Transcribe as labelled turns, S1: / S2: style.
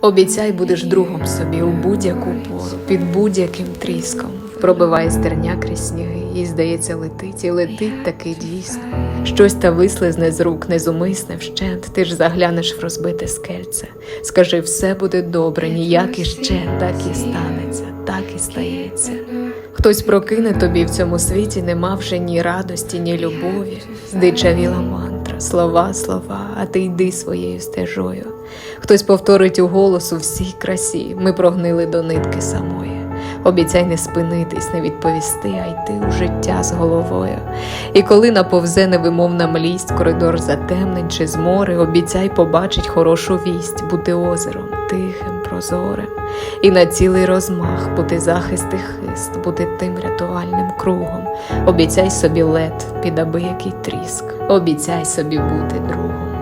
S1: Обіцяй, будеш другом собі у будь-яку пору, під будь-яким тріском. Пробиває стерня крізь сніги, і, здається, летить, і летить таки дійсно. Щось та вислизне з рук, незумисне вщент, ти ж заглянеш в розбите скельце. Скажи, все буде добре, ніяк іще, так і станеться, так і стається. Хтось прокине тобі в цьому світі, не мавши ні радості, ні любові. Здичавіла мантра, слова, слова, а ти йди своєю стежою. Хтось повторить у голос у всій красі, ми прогнили до нитки самої. Обіцяй не спинитись, не відповісти, а йти у життя з головою. І коли наповзе невимовна млість, коридор затемнень чи змори, обіцяй побачить хорошу вість, бути озером, тихим, прозорим, і на цілий розмах бути захист і хист, бути тим рятувальним кругом. Обіцяй собі лед під аби який тріск, обіцяй собі бути другом.